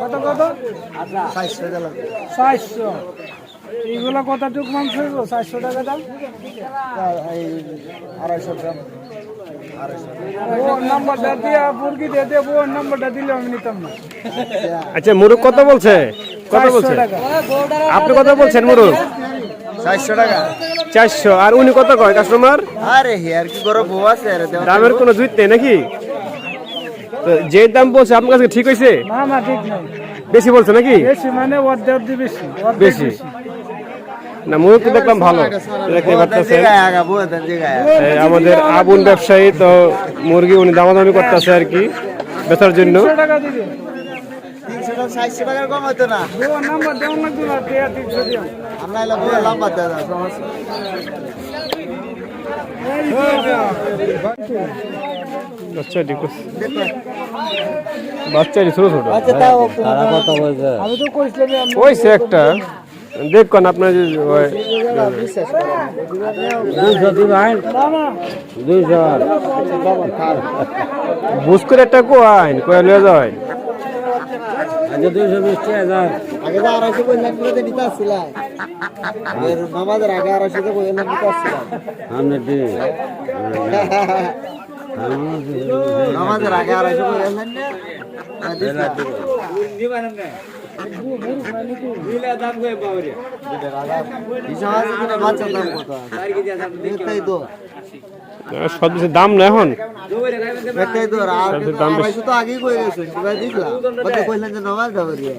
কত কত? চারশো এইগুলো কতটুক মাংস চারশো টাকা দাম? আড়াইশো গ্রাম আচ্ছা মুরুখ কত বলছে? কত বলছে? আপনি কত বলছেন মুরুখ চারশো টাকা। চারশো। আর উনি কত কয়? কাস্টমার? আরে হেয়ার কি করে বউ আছে? দামের কোনো জুত নেই নাকি? তো যে দাম বলছে আপনার কাছে ঠিক হয়েছে? না না ঠিক নাই। বেশি বলছে নাকি? বেশি মানে অর্ধেক বেশি বেশি। না মুরুখ দেখলাম ভালো। দেখতে আমাদের আবুল ব্যবসায়ী তো মুরগি উনি দামাদামি করতেছে আর কি বেচার জন্য। তিনশো টাকা দিবে। কো- বাচ্চাটি ছোট ছোট। আমি তো কইছিলাম আমি একটা। দেখুন আপনার যে বুঝ করে একটা কোয়াইন কোয়া লয়ে যায় আগে তো আড়াইশো কই আসছিলাম। আগে আড়াইশো তো কই আসছিলাম। নামাজের আগে আড়াইশো কই লাখ না বাচ্চার দাম কত দেখতেই তো সব কিছুর দাম না এখন দেখতেই তো আর সবচেয়ে দাম বেশি। আড়াইশো তো আগেই কই গেছে এবার দেখলাম বলতে কইলেন যে নামাজ যাব দিয়ে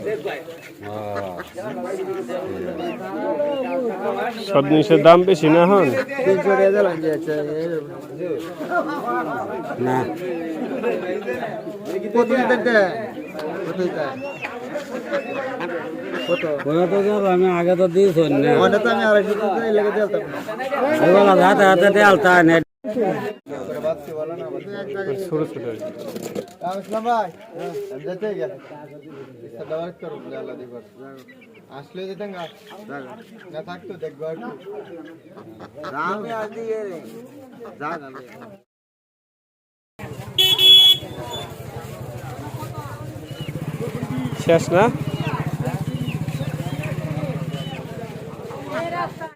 সব জিনিসের দাম বেশি না এখন তিনশো টাকা দিলাম যে আচ্ছা না কত দিতে কত দিতে কত আমি আগে তো দিয়েছি না তো আমি আড়াইশো টাকা লেগে দিতাম এগুলো হাতে হাতে নে ছোট ছোট দিবার আসলে যেতেন না থাকতো দেখব আর রাম আজ দিয়ে রে যা গালে শেষ না?